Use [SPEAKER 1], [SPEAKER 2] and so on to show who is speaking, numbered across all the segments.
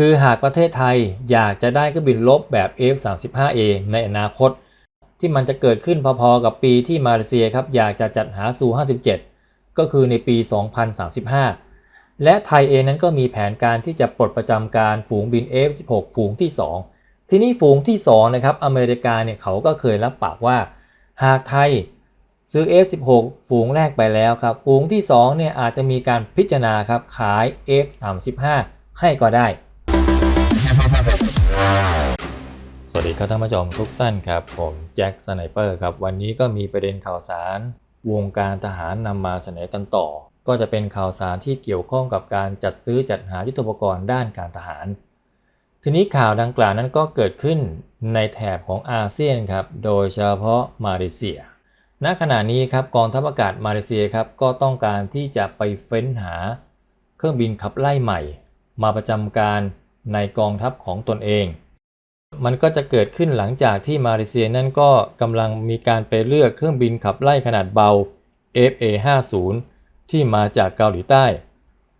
[SPEAKER 1] คือหากประเทศไทยอยากจะได้เครื่องบินรบแบบ F-35A ในอนาคต ที่มันจะเกิดขึ้นพอๆกับปีที่มาเลเซียครับอยากจะจัดหาซู 57 ก็คือในปี 2035 และไทยเองนั้นก็มีแผนการที่จะปลดประจำการฝูงบิน F-16 ฝูงที่ 2 ทีนี้ฝูงที่ 2 นะครับอเมริกาเนี่ยเขาก็เคยรับปากว่า หากไทยซื้อ F16 ฝูงแรกไปแล้วครับ ฝูงที่2เนี่ยอาจจะมีการพิจารณาครับขาย F35 ให้ก็ได้ สวัสดีครับท่านผู้ชมทุกท่านครับ ผมแจ็คสไนเปอร์ครับ วันนี้ก็มีประเด็นข่าวสาร วงการทหารนำมาเสนอกันต่อ ก็จะเป็นข่าวสารที่เกี่ยวข้องกับการจัดซื้อจัดหายุทโธปกรณ์ด้านการทหาร ทีนี้ข่าวดังกล่าวนั้นก็เกิดขึ้นในแถบของอาเซียนครับ โดยเฉพาะมาเลเซีย ณ ขณะนี้ครับกองทัพอากาศมาเลเซียครับก็ต้องการที่จะไปเฟ้นหา เครื่องบินขับไล่ใหม่ มาประจำการ ในกองทัพของตนเอง มันก็จะเกิดขึ้นหลังจากที่มาเลเซียนั่นก็กำลังมีการไปเลือกเครื่องบินขับไล่ขนาดเบา FA50 ที่มาจากเกาหลีใต้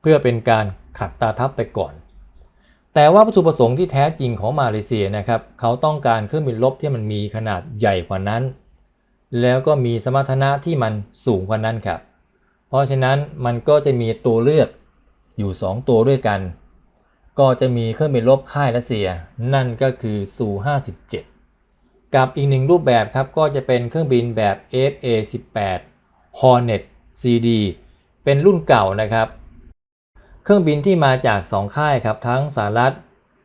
[SPEAKER 1] เพื่อเป็นการขัดตาทัพไปก่อน แต่ว่าวัตถุประสงค์ที่แท้จริงของมาเลเซียนะครับเขาต้องการเครื่องบินรบที่มันมีขนาดใหญ่กว่านั้น แล้วก็มีสมรรถนะที่มันสูงกว่านั้นครับ เพราะฉะนั้นมันก็จะมีตัวเลือกอยู่ 2 ตัวด้วยกัน ก็จะมีเครื่องบินรบค่ายรัสเซีย นั่นก็คือซู57 กับอีกหนึ่งรูปแบบครับก็จะเป็นเครื่องบินแบบ FA18 Hornet CD เป็นรุ่นเก่านะครับ เครื่องบินที่มาจาก 2 ค่ายครับทั้งสหรัฐ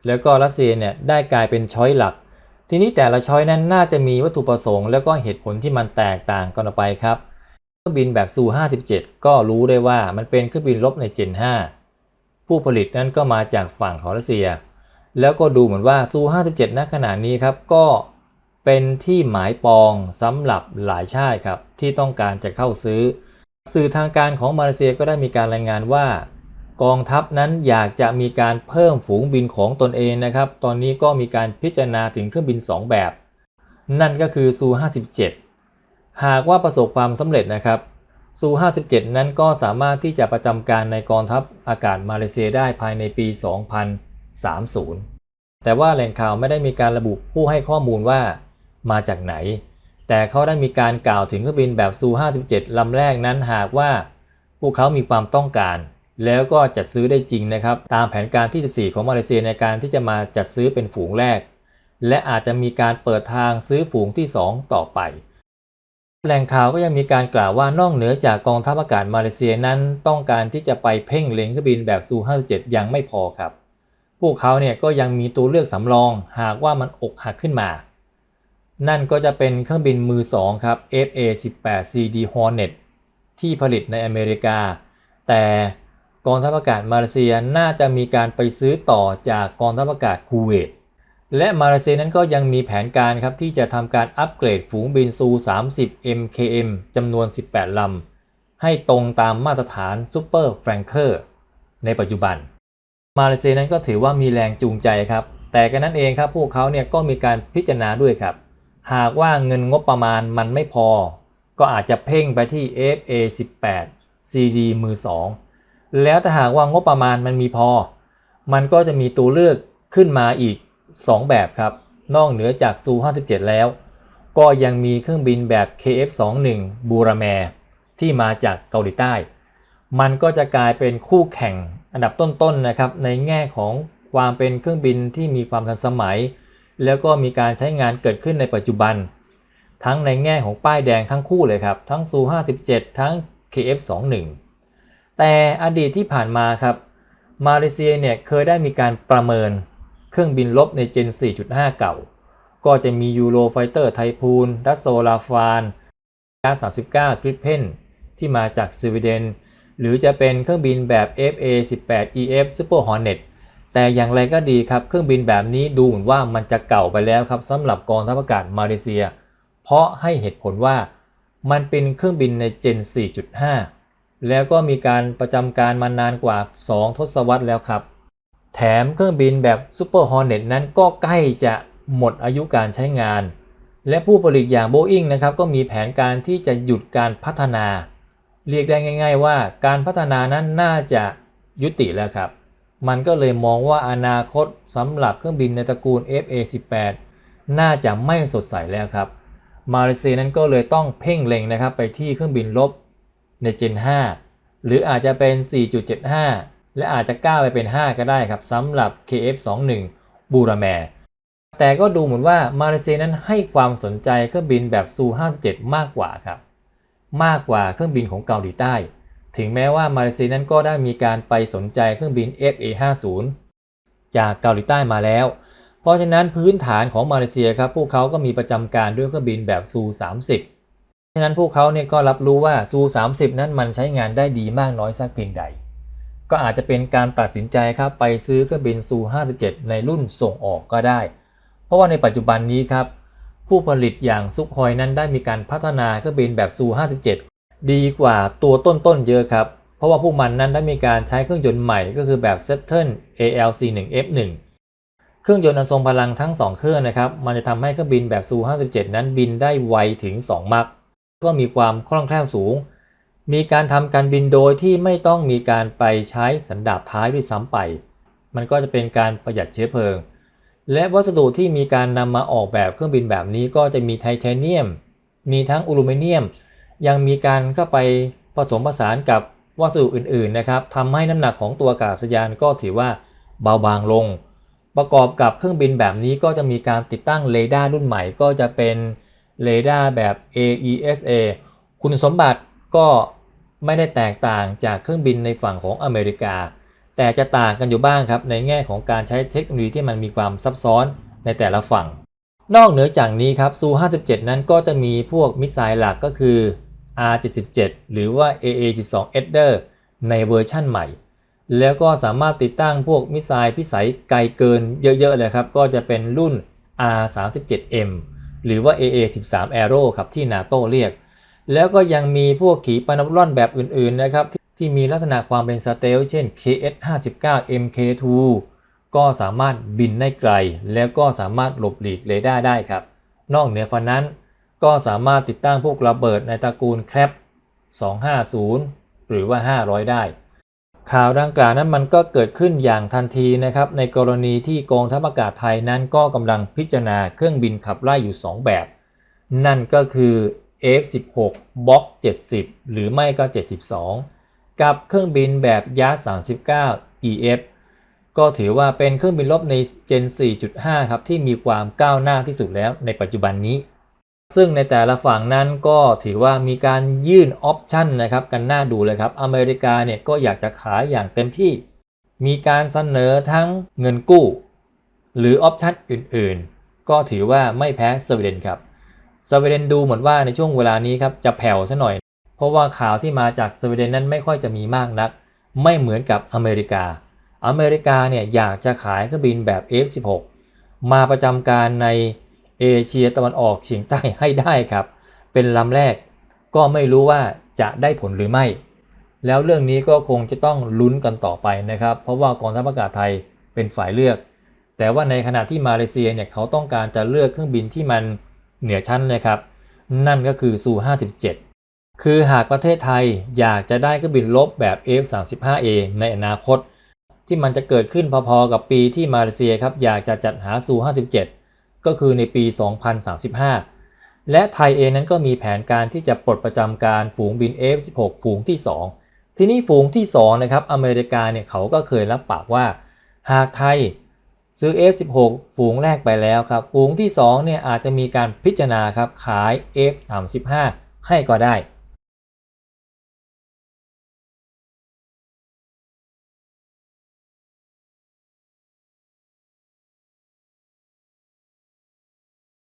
[SPEAKER 1] แล้วก็รัสเซียเนี่ยได้กลายเป็นช้อยหลัก ทีนี้แต่ละช้อยนั้นน่าจะมีวัตถุประสงค์ แล้วก็เหตุผลที่มันแตกต่างกันออกไปครับ เครื่องบินแบบซู57 ก็รู้ได้ว่ามันเป็นเครื่องบินรบในเจน5 ผู้ผลิตนั้นก็มาจากฝั่งของรัสเซีย แล้วก็ดูเหมือนว่าซู 57 ณ ขณะนี้ครับ ก็เป็นที่หมายปองสำหรับหลายชาติครับ ที่ต้องการจะเข้าซื้อ สื่อทางการของมาเลเซียก็ได้มีการรายงานว่า กองทัพนั้นอยากจะมีการเพิ่มฝูงบินของตนเองนะครับ ตอนนี้ก็มีการพิจารณาถึงเครื่องบิน 2 แบบ นั่นก็คือซู 57 หากว่าประสบความสำเร็จนะครับ ซู 57 นั้นก็สามารถที่จะประจำการในกองทัพอากาศมาเลเซียได้ภายในปี 2030 แต่ว่าแหล่งข่าวไม่ได้มีการระบุผู้ให้ข้อมูลว่ามาจากไหน แต่เขาได้มีการกล่าวถึงเครื่องบินแบบซู 57 ลำแรกนั้นหากว่า พวกเขามีความต้องการ แล้วก็จัดซื้อได้จริงนะครับ ตามแผนการที่ 14 ของมาเลเซียในการที่จะมาจัดซื้อเป็นฝูงแรก และอาจจะมีการเปิดทางซื้อฝูงที่ 2 ต่อไป แหล่งข่าวก็ยังมีการกล่าวว่านอกเหนือจากกองทัพอากาศมาเลเซียนั้น ต้องการที่จะไปเพ่งเล็งเครื่องบินแบบซู57ยังไม่พอครับ พวกเขาเนี่ยก็ยังมีตัวเลือกสำรองหากว่ามันอกหักขึ้นมา นั่นก็จะเป็นเครื่องบินมือ2ครับ FA-18CD Hornet ที่ผลิตในอเมริกา แต่กองทัพอากาศมาเลเซียน่าจะมีการไปซื้อต่อจากกองทัพอากาศคูเวต และมาเลเซียนั้นก็ยังมีแผนการครับที่จะทำการอัปเกรดฝูงบินซู 30 MKM จำนวน 18 ลำ ให้ตรงตามมาตรฐาน Super Franker ในปัจจุบัน มาเลเซียนั้นก็ถือว่ามีแรงจูงใจครับ แต่กันนั้นเองครับพวกเขาเนี่ยก็มีการพิจารณาด้วยครับ หากว่าเงินงบประมาณมันไม่พอ ก็อาจจะเพ่งไปที่ FA18 CD มือ 2 แล้วถ้าหากว่างบประมาณมันมีพอ มันก็จะมีตัวเลือกขึ้นมาอีก 2 แบบครับ นอกเหนือจากซู 57 แล้ว ก็ยังมีเครื่องบินแบบ KF21 บูราแมที่มาจากเกาหลีใต้ มันก็จะกลายเป็นคู่แข่งอันดับต้นๆนะครับ ในแง่ของความเป็นเครื่องบินที่มีความทันสมัย แล้วก็มีการใช้งานเกิดขึ้นในปัจจุบัน ทั้งในแง่ของป้ายแดงทั้งคู่เลยครับ ทั้งซู 57 ทั้ง KF21 แต่อดีตที่ผ่านมาครับ มาเลเซียเนี่ยเคยได้มีการประเมิน เครื่องบินรบในเจน 4.5 เก่า ก็จะมียูโรไฟเตอร์ไทพูนดัสโซลาฟานกา39กริปเพนที่มาจากสวีเดน หรือจะเป็นเครื่องบินแบบ FA-18EF Super Hornet แต่อย่างไรก็ดีครับ เครื่องบินแบบนี้ดูเหมือนว่ามันจะเก่าไปแล้วครับสำหรับกองทัพอากาศมาเลเซีย เพราะให้เหตุผลว่ามันเป็นเครื่องบินในเจน 4.5 แล้วก็มีการประจำการมานานกว่า 2 ทศวรรษแล้วครับ แถมเครื่องบินแบบ Super Hornet นั้นก็ใกล้จะหมดอายุการใช้งาน และผู้ผลิตอย่าง Boeing นะครับก็มีแผนการที่จะหยุดการพัฒนา เรียกได้ง่าย ๆ ว่าการพัฒนานั้นน่าจะยุติแล้วครับ มันก็เลยมองว่าอนาคตสำหรับเครื่องบินในตระกูล FA18 น่าจะไม่สดใสแล้วครับ มาเลเซียนั้นก็เลยต้องเพ่งเล็งนะครับไปที่เครื่องบินลบใน Gen 5 หรืออาจจะเป็น 4.75 และอาจจะก้าวไปเป็น 5 ก็ได้ครับสำหรับ KF21 บูราแมร์แต่ก็ดูเหมือนว่ามาเลเซียนั้นให้ความสนใจเครื่องบินแบบซู57มากกว่าครับ มากกว่าเครื่องบินของเกาหลีใต้ ถึงแม้ว่ามาเลเซียนั้นก็ได้มีการไปสนใจเครื่องบิน FA50 จากเกาหลีใต้มาแล้ว เพราะฉะนั้นพื้นฐานของมาเลเซียครับพวกเขาก็มีประจำการด้วยเครื่องบินแบบซู30ฉะนั้นพวกเขาเนี่ยก็รับรู้ว่าซู30นั้นมันใช้งานได้ดีมากน้อยสักเพียงใด ก็อาจจะเป็นการตัดสินใจครับไปซื้อเครื่องบินซู 57 ในรุ่นส่งออกก็ได้ เพราะว่าในปัจจุบันนี้ครับ ผู้ผลิตอย่างซุกฮอยนั้นได้มีการพัฒนาเครื่องบินแบบซู 57 ดีกว่าตัวต้นๆเยอะครับ เพราะว่าพวกมันนั้นได้มีการใช้เครื่องยนต์ใหม่ก็คือแบบ Saturn ALC1F1 เครื่องยนต์อันทรงพลังทั้ง 2 เครื่องนะครับ มันจะทำให้เครื่องบินแบบซู 57 นั้นบินได้ไวถึง 2 มักก็มีความคล่องแคล่วสูง มีการทำการบินโดยที่ไม่ต้องมีการไปใช้สันดาปท้ายด้วยซ้ำไป มันก็จะเป็นการประหยัดเชื้อเพลิง และวัสดุที่มีการนำมาออกแบบเครื่องบินแบบนี้ก็จะมีไทเทเนียม มีทั้งอลูมิเนียม ยังมีการเข้าไปผสมผสานกับวัสดุอื่นๆนะครับทำให้น้ำหนักของตัวอากาศยานก็ถือว่าเบาบางลง ประกอบกับเครื่องบินแบบนี้ก็จะมีการติดตั้งเรดาร์รุ่นใหม่ก็จะเป็นเรดาร์แบบ AESA คุณสมบัติก็ ไม่ได้แตกต่างจากเครื่องบินในฝั่งของอเมริกา แต่จะต่างกันอยู่บ้างครับในแง่ของการใช้เทคโนโลยีที่มันมีความซับซ้อนในแต่ละฝั่ง นอกเหนือจากนี้ครับซู57 นั้นก็จะมีพวกมิสไซล์หลักก็คือ R77 หรือว่า AA12 e d d e r ในเวอร์ชั่นใหม่ แล้วก็สามารถติดตั้งพวกมิสไซล์พิสัยไกลเกินเยอะๆเลยครับก็จะเป็นรุ่น R37M หรือว่า AA13 Arrow ครับที่นาโตเรียก แล้วก็ยังมีพวกขีปนาวุธร่อนแบบอื่นๆนะครับที่ที่มีลักษณะความเป็นสเตลเช่น KS59 MK2 ก็สามารถบินได้ไกล แล้วก็สามารถหลบหลีกเรดาร์ได้ครับ นอกเหนือจากนั้นก็สามารถติดตั้งพวกระเบิดในตระกูลแคป250 หรือว่า 500 ได้ ข่าวดังกล่าวนั้นมันก็เกิดขึ้นอย่างทันทีนะครับ ในกรณีที่กองทัพอากาศไทยนั้นก็กำลังพิจารณาเครื่องบินขับไล่อยู่ 2 แบบ นั่นก็คือ F16 Block 70 หรือไม่ก็ 72 กับเครื่องบินแบบยา39 EF ก็ถือว่าเป็นเครื่องบินรบใน Gen 4.5 ครับ ที่มีความก้าวหน้าที่สุดแล้วในปัจจุบันนี้ ซึ่งในแต่ละฝั่งนั้นก็ถือว่ามีการยื่นออปชั่นนะครับกันหน้าดูเลยครับ อเมริกาเนี่ยก็อยากจะขายอย่างเต็มที่ มีการเสนอทั้งเงินกู้ หรือออปชั่นอื่นๆ ก็ถือว่าไม่แพ้สวีเดนครับ สวีเดนดูเหมือนว่าในช่วงเวลานี้ครับจะแผ่วซะหน่อย เพราะว่าข่าวที่มาจากสวีเดนนั้นไม่ค่อยจะมีมากนัก ไม่เหมือนกับอเมริกา อเมริกาเนี่ยอยากจะขายเครื่องบินแบบ F16 มาประจำการในเอเชียตะวันออกเฉียงใต้ให้ได้ครับ เป็นลำแรก ก็ไม่รู้ว่าจะได้ผลหรือไม่ แล้วเรื่องนี้ก็คงจะต้องลุ้นกันต่อไปนะครับ เพราะว่ากองทัพอากาศไทยเป็นฝ่ายเลือก แต่ว่าในขณะที่มาเลเซียเนี่ยเขาต้องการจะเลือกเครื่องบินที่มัน เหนือชั้นเลยครับ นั่นก็คือซู 57 คือหากประเทศไทยอยากจะได้เครื่องบินลบแบบ F35A ในอนาคต ที่มันจะเกิดขึ้นพอๆกับปีที่มาเลเซียครับอยากจะจัดหาซู 57 ก็คือในปี 2035 และไทยเองนั้นก็มีแผนการที่จะปลดประจำการฝูงบิน F16 ฝูงที่ 2 ที่นี่ฝูงที่2นะครับอเมริกาเนี่ยเขาก็เคยรับปากว่า หากไทย ซื้อ F16 ฝูงแรกไปแล้วครับ ฝูงที่2เนี่ยอาจจะมีการพิจารณาครับขาย F35 ให้ก็ได้